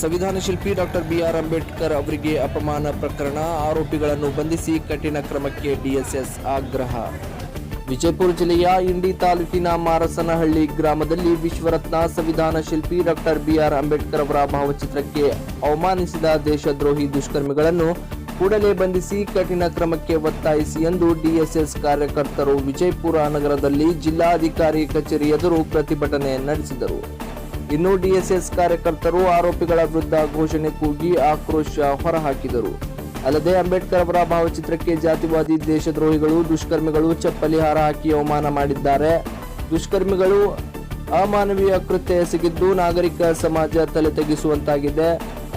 ಸಂವಿಧಾನ ಶಿಲ್ಪಿ doctor B R Ambedkar ಅವರಿಗೆ ಅಪಮಾನ ಪ್ರಕರಣ, ಆರೋಪಿಗಳನ್ನು ಬಂಧಿಸಿ ಕಠಿಣ ಕ್ರಮಕ್ಕೆ ಡಿಎಸ್ಎಸ್ ಆಗ್ರಹ. ವಿಜಯಪುರ ಜಿಲ್ಲೆಯ ಇಂಡಿ ತಾಲೂಕಿನ ಮಾರಸನಹಳ್ಳಿ ಗ್ರಾಮದಲ್ಲಿ ವಿಶ್ವರತ್ನ ಸಂವಿಧಾನ ಶಿಲ್ಪಿ ಡಾಕ್ಟರ್ ಬಿಆರ್ ಅಂಬೇಡ್ಕರ್ ಅವರ ಭಾವಚಿತ್ರಕ್ಕೆ ಅವಮಾನಿಸಿದ ದೇಶದ್ರೋಹಿ ದುಷ್ಕರ್ಮಿಗಳನ್ನು ಕೂಡಲೇ ಬಂಧಿಸಿ ಕಠಿಣ ಕ್ರಮಕ್ಕೆ ಒತ್ತಾಯಿಸಿ ಎಂದು ಡಿಎಸ್ಎಸ್ ಕಾರ್ಯಕರ್ತರು ವಿಜಯಪುರ ನಗರದಲ್ಲಿ ಜಿಲ್ಲಾಧಿಕಾರಿ ಕಚೇರಿ ಎದುರು ಪ್ರತಿಭಟನೆ ನಡೆಸಿದರು. ಇನ್ನು ಡಿಎಸ್ಎಸ್ ಕಾರ್ಯಕರ್ತರು ಆರೋಪಿಗಳ ವಿರುದ್ಧ ಘೋಷಣೆ ಕೂಗಿ ಆಕ್ರೋಶ ಹೊರಹಾಕಿದರು. ಅಲ್ಲದೆ ಅಂಬೇಡ್ಕರ್ ಅವರ ಭಾವಚಿತ್ರಕ್ಕೆ ಜಾತಿವಾದಿ ದೇಶದ್ರೋಹಿಗಳು, ದುಷ್ಕರ್ಮಿಗಳು ಚಪ್ಪಲಿ ಹಾರ ಹಾಕಿ ಅವಮಾನ ಮಾಡಿದ್ದಾರೆ. ದುಷ್ಕರ್ಮಿಗಳು ಅಮಾನವೀಯ ಕೃತ್ಯ ಎಸಗಿದ್ದು ನಾಗರಿಕ ಸಮಾಜ ತಲೆ ತೆಗೆಸುವಂತಾಗಿದೆ.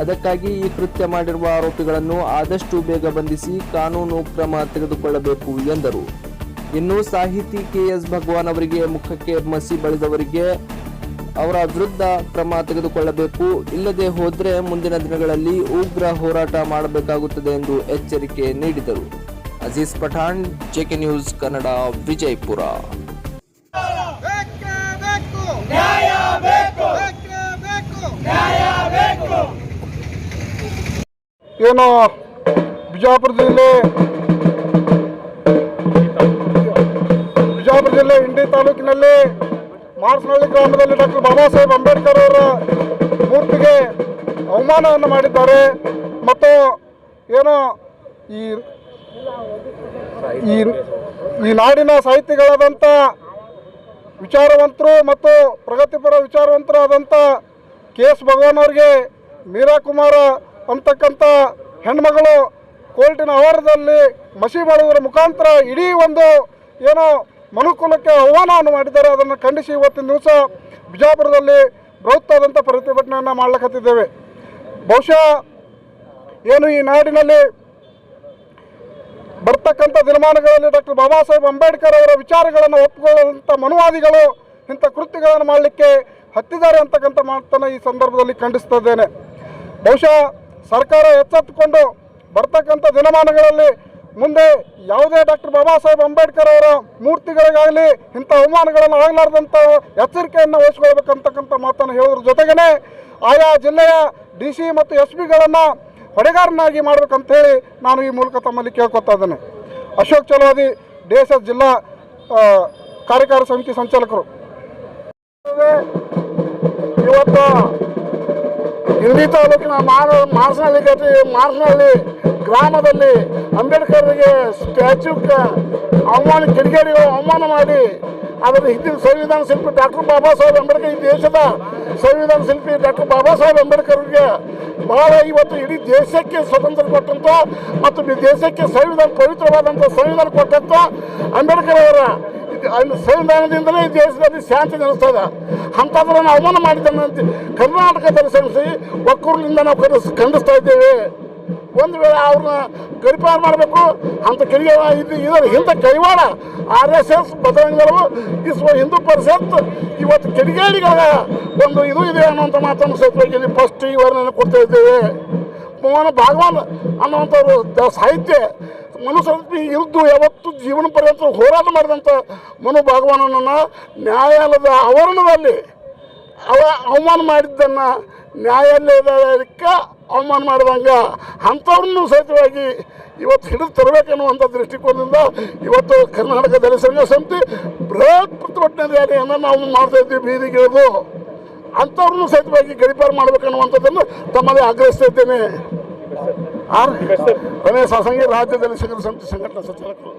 ಅದಕ್ಕಾಗಿ ಈ ಕೃತ್ಯ ಮಾಡಿರುವ ಆರೋಪಿಗಳನ್ನು ಆದಷ್ಟು ಬೇಗ ಬಂಧಿಸಿ ಕಾನೂನು ಕ್ರಮ ತೆಗೆದುಕೊಳ್ಳಬೇಕು ಎಂದರು. ಇನ್ನು ಸಾಹಿತಿ ಕೆಎಸ್ ಭಗವಾನ್ ಅವರಿಗೆ ಮುಖಕ್ಕೆ ಮಸಿ ಬಳಿದವರಿಗೆ ಅವರ ವಿರುದ್ಧ ಕ್ರಮ ತೆಗೆದುಕೊಳ್ಳಬೇಕು. ಇಲ್ಲದೆ ಹೋದ್ರೆ ಮುಂದಿನ ದಿನಗಳಲ್ಲಿ ಉಗ್ರ ಹೋರಾಟ ಮಾಡಬೇಕಾಗುತ್ತದೆ ಎಂದು ಎಚ್ಚರಿಕೆ ನೀಡಿದರು. Aziz Pathan, JK news Kannada, Vijayapura. ಏನು ಬಿಜಾಪುರ ಜಿಲ್ಲೆ ಬಿಜಾಪುರ ಜಿಲ್ಲೆ ಇಂಡಿ ತಾಲೂಕಿನಲ್ಲಿ ಮಾರ್ಸನಹಳ್ಳಿ ಗ್ರಾಮದಲ್ಲಿ ಡಾಕ್ಟರ್ ಬಾಬಾ ಸಾಹೇಬ್ ಅಂಬೇಡ್ಕರ್ ಅವರ ಮೂರ್ತಿಗೆ ಅವಮಾನವನ್ನು ಮಾಡಿದ್ದಾರೆ. ಮತ್ತು ಏನು ಈ ಈ ನಾಡಿನ ಸಾಹಿತಿಗಳಾದಂಥ ವಿಚಾರವಂತರು ಮತ್ತು ಪ್ರಗತಿಪರ ವಿಚಾರವಂತರಾದಂಥ ಕೆ ಎಸ್ ಭಗವಾನ್ ಅವರಿಗೆ ಮೀರಾ ಕುಮಾರ ಅಂತಕ್ಕಂಥ ಹೆಣ್ಮಗಳು ಕೋರ್ಟಿನ ಆವರಣದಲ್ಲಿ ಮಸಿ ಮಾಡುವುದರ ಮುಖಾಂತರ ಇಡೀ ಒಂದು ಏನೋ ಮನುಕುಲಕ್ಕೆ ಆಹ್ವಾನವನ್ನು ಮಾಡಿದ್ದಾರೆ. ಅದನ್ನು ಖಂಡಿಸಿ ಇವತ್ತಿನ ದಿವಸ ಬಿಜಾಪುರದಲ್ಲಿ ಬೃಹತ್ತಾದಂಥ ಪ್ರತಿಭಟನೆಯನ್ನು ಮಾಡ್ಲಕತ್ತಿದ್ದೇವೆ. ಬಹುಶಃ ಏನು ಈ ನಾಡಿನಲ್ಲಿ ಬರ್ತಕ್ಕಂಥ ದಿನಮಾನಗಳಲ್ಲಿ ಡಾಕ್ಟರ್ ಬಾಬಾ ಸಾಹೇಬ್ ಅಂಬೇಡ್ಕರ್ ಅವರ ವಿಚಾರಗಳನ್ನು ಒಪ್ಪಿಕೊಳ್ಳುವಂಥ ಮನುವಾದಿಗಳು ಇಂಥ ಕೃತ್ಯಗಳನ್ನು ಮಾಡಲಿಕ್ಕೆ ಹತ್ತಿದ್ದಾರೆ ಅಂತಕ್ಕಂಥ ಮಾತನ್ನು ಈ ಸಂದರ್ಭದಲ್ಲಿ ಖಂಡಿಸ್ತಿದ್ದೇನೆ ಬಹುಶಃ ಸರ್ಕಾರ ಎಚ್ಚೆತ್ತುಕೊಂಡು ಬರ್ತಕ್ಕಂಥ ದಿನಮಾನಗಳಲ್ಲಿ ಮುಂದೆ ಯಾವುದೇ ಡಾಕ್ಟರ್ ಬಾಬಾ ಸಾಹೇಬ್ ಅಂಬೇಡ್ಕರ್ ಅವರ ಮೂರ್ತಿಗಳಿಗಾಗಲಿ ಇಂಥ ಅವಮಾನಗಳನ್ನು ಆಗಲಾರ್ದಂಥ ಎಚ್ಚರಿಕೆಯನ್ನು ವಹಿಸ್ಕೊಳ್ಬೇಕಂತಕ್ಕಂಥ ಮಾತನ್ನು ಹೇಳೋದ್ರ ಜೊತೆಗೇ ಆಯಾ ಜಿಲ್ಲೆಯ ಡಿ ಸಿ ಮತ್ತು ಎಸ್ ಪಿಗಳನ್ನು ಹೊಣೆಗಾರನಾಗಿ ಮಾಡ್ಬೇಕಂತೇಳಿ ನಾನು ಈ ಮೂಲಕ ತಮ್ಮಲ್ಲಿ ಕೇಳ್ಕೊತಾ ಇದ್ದೇನೆ. Ashok Chalavadi D S S ಜಿಲ್ಲಾ ಕಾರ್ಯಕಾರಿ ಸಮಿತಿ ಸಂಚಾಲಕರು. ಇವತ್ತು ಇಂಡಿ ತಾಲೂಕಿನ ಮಾರ ಮಾರ್ಸನಹಳ್ಳಿ ಗಟ್ಟಿ ಮಾರ್ಸನಹಳ್ಳಿ ಗ್ರಾಮದಲ್ಲಿ ಅಂಬೇಡ್ಕರ್ಗೆ ಸ್ಟ್ಯಾಚ್ಯೂಕ್ಕೆ ಅವಮಾನ ಕಿಡಿಗೇಡಿ ಅವಮಾನ ಮಾಡಿ ಅದರ ಹಿಂದಿನ ಸಂವಿಧಾನ ಶಿಲ್ಪಿ ಡಾಕ್ಟರ್ ಬಾಬಾ ಸಾಹೇಬ್ ಅಂಬೇಡ್ಕರ್ ಈ ದೇಶದ ಸಂವಿಧಾನ ಶಿಲ್ಪಿ ಡಾಕ್ಟರ್ ಬಾಬಾ ಸಾಹೇಬ್ ಅಂಬೇಡ್ಕರ್ಗೆ ಬಹಳ ಇವತ್ತು ಇಡೀ ದೇಶಕ್ಕೆ ಸ್ವತಂತ್ರ ಕೊಟ್ಟಂತ ಮತ್ತು ದೇಶಕ್ಕೆ ಸಂವಿಧಾನ ಪವಿತ್ರವಾದಂಥ ಸಂವಿಧಾನ ಕೊಟ್ಟಂತ ಅಂಬೇಡ್ಕರ್ ಅವರ ಸಂವಿಧಾನದಿಂದಲೇ ಈ ದೇಶದಲ್ಲಿ ಶಾಂತಿ ನೆಲೆಸ್ತದೆ ಅಂಥದ್ರನ್ನು ಅವಮಾನ ಮಾಡಿದ್ದಾನೆ ಕರ್ನಾಟಕದಲ್ಲಿ ಶ್ರಮಿಸಿ ಒಕ್ಕೂರಿನಿಂದ ನಾವು ಖಂಡಿಸ್ ಖಂಡಿಸ್ತಾ ಇದ್ದೇವೆ. ಒಂದು ವೇಳೆ ಅವ್ರನ್ನ ಗಡಿಪಾರ ಮಾಡಬೇಕು, ಅಂತ ಕೆಳಗೆ ಇದು ಇದರ ಹಿಂದೆ ಕೈವಾಡ ಆರ್ ಎಸ್ ಎಸ್ ಬದಲಾಂಗಗಳು ಇಸ್ವ ಹಿಂದೂ ಪರಿಷತ್ ಇವತ್ತು ಕಿಡಿಗೇಡಿಗಳ ಒಂದು ಇದು ಇದೆ ಅನ್ನುವಂಥ ಮಾತನ್ನು ಇಲ್ಲಿ ಫಸ್ಟ್ ಈ ವರ್ಣನೆ ಕೊಡ್ತಾ ಇದ್ದೇವೆ. ಮೋಹನ ಭಾಗವಾನ್ ಅನ್ನುವಂಥವ್ರು ಸಾಹಿತ್ಯ ಮನುಷ್ಯ ಇದ್ದು ಯಾವತ್ತು ಜೀವನ ಪರ್ಯಂತ ಹೋರಾಟ ಮಾಡಿದಂಥ ಮನು ಭಾಗವಾನನನ್ನು ನ್ಯಾಯಾಲಯದ ಆವರಣದಲ್ಲಿ ಅವ ಅವಮಾನ ಮಾಡಿದ್ದನ್ನು ನ್ಯಾಯಾಲಯದಕ್ಕೆ ಅವಮಾನ ಮಾಡಿದಂಗೆ ಅಂಥವ್ರನ್ನೂ ಸಹಿತವಾಗಿ ಇವತ್ತು ಹಿಡಿದು ತರಬೇಕನ್ನುವಂಥ ದೃಷ್ಟಿಕೋನದಿಂದ ಇವತ್ತು ಕರ್ನಾಟಕ ದಲಿತ ಸಂಘ ಸಮಿತಿ ಬೃಹತ್ ಪ್ರತಿಭಟನೆ ರ್ಯಾಲಿಯನ್ನು ನಾವು ಮಾಡ್ತಾ ಇದ್ದೀವಿ ಬೀದಿಗಿಳಿದು ಅಂಥವ್ರನ್ನೂ ಸಹಿತವಾಗಿ ಗಡಿಪಾರು ಮಾಡಬೇಕನ್ನುವಂಥದ್ದನ್ನು ತಮ್ಮಲ್ಲಿ ಆಗ್ರಹಿಸ್ತಾ ಇದ್ದೇನೆ. ಆರ್. ಸಾಸಂಗಿ, ರಾಜ್ಯ ದಲಿತ ಸಂಘ ಸಮಿತಿ ಸಂಘಟನಾ ಸಂಚಾಲಕರು